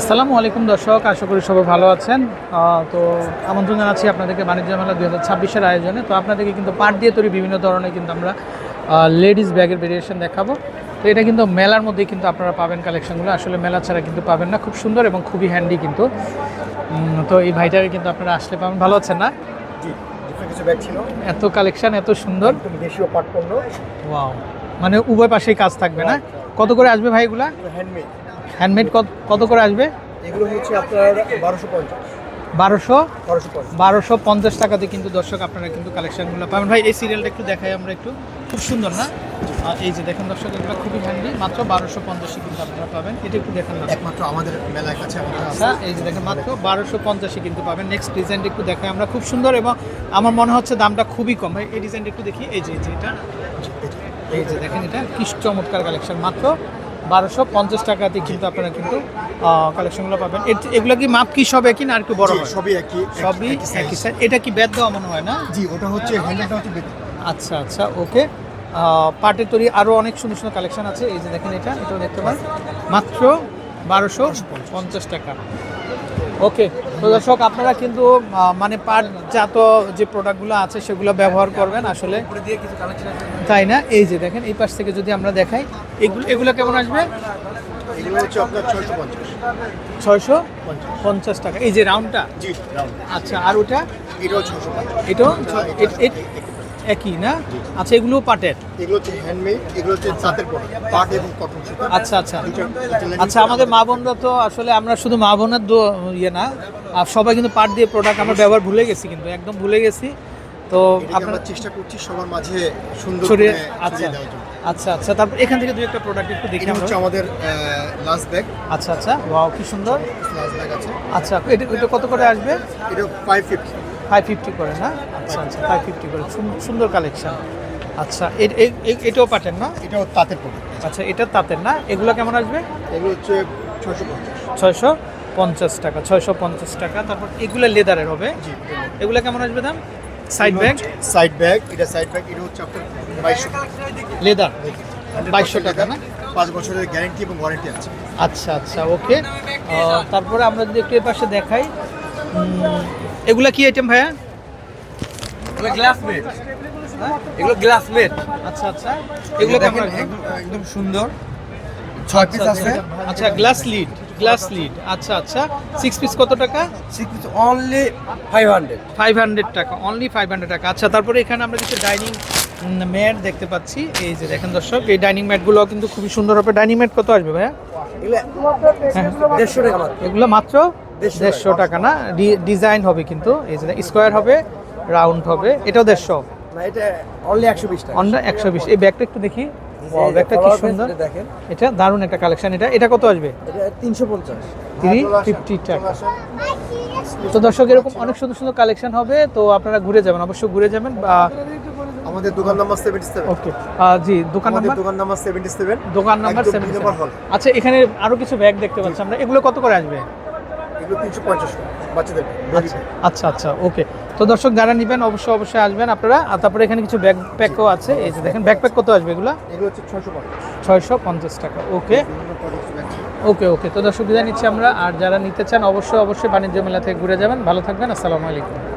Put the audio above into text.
আসসালামু আলাইকুম দর্শক আশা করি সবাই ভালো আছেন। তো আমন্ত্রণ জানাচ্ছি আপনাদেরকে বাণিজ্য মেলা দুই হাজার ছাব্বিশের আয়োজনে। তো আপনাদেরকে কিন্তু পাট দিয়ে তৈরি বিভিন্ন ধরনের কিন্তু আমরা লেডিস ব্যাগের ভেরিয়েশন দেখাবো। তো এটা কিন্তু মেলার মধ্যেই কিন্তু আপনারা পাবেন কালেকশনগুলো আসলে মেলা ছাড়া কিন্তু পাবেন না খুব সুন্দর এবং খুবই হ্যান্ডি কিন্তু। তো এই ভাইটারে কিন্তু আপনারা আসলে পাবেন। ভালো আছেন না? কিছু ব্যাগ ছিল। এত কালেকশন এত সুন্দর। একদম দেশীয় পাট পণ্য। ওয়াও মানে উভয় পাশেই কাজ থাকবে না? কত করে আসবে ভাইগুলা হ্যান্ডমেড হ্যান্ডমেড কত কত করে আসবে? এগুলো হচ্ছে আপনার বারোশো পঞ্চাশ। বারোশো? বারোশো পঞ্চাশ। টাকাতে কিন্তু দর্শক আপনারা কিন্তু কালেকশনগুলো পাবেন। ভাই এই সিরিয়ালটা একটু দেখাই আমরা একটু। খুব সুন্দর না? আর এই যে দেখেন দর্শক এগুলো খুবই হ্যান্ডি মাত্র বারোশো পঞ্চাশে কিন্তু আপনারা পাবেন। এটা একটু দেখেন না। একমাত্র আমাদের মেলার কাছে আচ্ছা এই যে দেখেন মাত্র বারোশো পঞ্চাশে কিন্তু পাবেন। নেক্সট ডিজাইনটা একটু দেখাই আমরা। খুব সুন্দর এবং আমার মনে হচ্ছে দামটা খুবই কম। ভাই এই ডিজাইনটা একটু দেখি। এই যে এই যে এটা এই যে দেখেন এটা কি চমৎকার কালেকশন মাত্র বারোশো পঞ্চাশ টাকাতে কিন্তু আপনারা কিন্তু কালেকশনগুলো পাবেন। এগুলো কি মাপ কি সব একই না আর একটু বড় হয়? সবই একই সবই একই সাইজ এটা কি ব্যাদ দেওয়া মনে হয় না? জি ওটা হচ্ছে হ্যান্ডেলটা হচ্ছে আচ্ছা আচ্ছা ওকে। পাটের তৈরি আরও অনেক সুন্দর সুন্দর কালেকশন আছে। এই যে দেখেন এটা এটাও দেখতে পান মাত্র বারোশো পঞ্চাশ টাকা। ওকে তো দর্শক আপনারা কিন্তু মানে পাটজাত যে প্রোডাক্টগুলো আছে সেগুলো ব্যবহার করবেন আসলে। তাই না? এই যে দেখেন এই পাশ থেকে যদি আমরা দেখাই এগুলো এগুলো কেমন আসবে? ছয়শো পঞ্চাশ। টাকা। এই যে রাউন্ডটা আচ্ছা আর ওটা? এটাও ছশো একই না? আচ্ছা এগুলো পাটের? এগুলো হচ্ছে হ্যান্ডমেড এগুলো হচ্ছে তাঁতের প্রোডাক্ট পাট এবং কটন সুতা। আচ্ছা আচ্ছা। আচ্ছা আমাদের মা বোনরা তো আসলে আমরা শুধু মা বোনের ইয়ে না আর সবাই কিন্তু পাট দিয়ে প্রোডাক্ট আমরা ব্যবহার ভুলে গেছি কিন্তু একদম ভুলে গেছি। তো আমরা চেষ্টা করছি সবার মাঝে সুন্দর আচ্ছা। আচ্ছা আচ্ছা তারপর এখান থেকে দুই একটা প্রোডাক্ট একটু দেখি আমরা। আমাদের লাস্ট ব্যাগ আচ্ছা আচ্ছা। ওয়াও কি সুন্দর। লাস্ট ব্যাগ আছে। আচ্ছা এটা কত করে আসবে? এটা ফাইভ ফিফটি ফাইভ ফিফটি করে না? আচ্ছা আচ্ছা ফাইভ ফিফটি করে। সুন- সুন্দর কালেকশন আচ্ছা এটাও পাটেন না? এটাও তাঁতের আচ্ছা এটা তাঁতের না? এগুলো কেমন আসবে? এগুলো হচ্ছে ছশো ছয়শো পঞ্চাশ টাকা ছয়শো পঞ্চাশ টাকা। তারপর এগুলো লেদারের হবে? এগুলো কেমন আসবে দাম? সাইড ব্যাগ সাইড ব্যাগ এটা সাইড ব্যাগ এটা হচ্ছে আপনার বাইশশো লেদার? বাইশশো টাকা না? পাঁচ বছরের গ্যারেন্টি এবং ওয়ারেন্টি আছে। আচ্ছা আচ্ছা ওকে তারপরে আমরা যদি একটু এ পাশে দেখাই এগুলা কি আইটেম ভাইয়া? এগুলো গ্লাস মেট এগুলো গ্লাস মেট আচ্ছা আচ্ছা। এগুলো কেমন? একদম সুন্দর। ছয় পিস আছে। আচ্ছা গ্লাস লিড গ্লাস লিড আচ্ছা আচ্ছা। সিক্স পিস কত টাকা? Six piece only five hundred five hundred টাকা অনলি ফাইভ হান্ড্রেড টাকা। আচ্ছা তারপরে এখানে আমরা কিছু ডাইনিং ম্যাট দেখতে পাচ্ছি। এই যে দেখেন দর্শক এই ডাইনিং ম্যাটগুলো কিন্তু খুবই সুন্দর হবে। ডাইনিং ম্যাট কত আসবে ভাইয়া? এগুলো দেড়শো টাকা এগুলো মাত্র? দেড়শো টাকা। না? ডিজাইন হবে কিন্তু এই যে স্কোয়ার হবে রাউন্ড হবে এটাও দেড়শো। না এটা অনলি একশো বিশ টাকা। অন্য একশো বিশ। এই ব্যাগটা একটু দেখি। ব্যাগটা কি সুন্দর। এটা দেখেন। এটা দারুণ একটা কালেকশন এটা এটা কত আসবে? এটা তিনশো পঞ্চাশ। থ্রি ফিফটি টাকা। তো দর্শক এরকম অনেক সুন্দর সুন্দর কালেকশন হবে তো আপনারা ঘুরে যাবেন অবশ্যই ঘুরে যাবেন বা আমাদের দোকান number seventy seven okay ji দোকান নাম্বার? দোকান নাম্বার সেভেন্টি সেভেন দোকান নাম্বার একদম সেভেন দুই নম্বর hall। আচ্ছা এখানে আরও কিছু ব্যাগ দেখতে পাচ্ছি আমরা। এগুলো কত করে আসবে? এগুলো তিনশো পঞ্চাশ বাচ্চাদের আচ্ছা আচ্ছা আচ্ছা ওকে তো দর্শক যারা নেবেন অবশ্যই অবশ্যই আসবেন আপনারা। আর তারপরে এখানে কিছু ব্যাগ প্যাকও আছে। এই যে দেখেন ব্যাকপ্যাক কত আসবে এগুলো? এগুলো হচ্ছে ছশো পঞ্চাশ। ছয়শো পঞ্চাশ টাকা ওকে ওকে ওকে তো দর্শক বিদায় নিচ্ছি আমরা। আর যারা নিতে চান অবশ্যই অবশ্যই বাণিজ্য মেলা থেকে ঘুরে যাবেন। ভালো থাকবেন। আসসালামু আলাইকুম।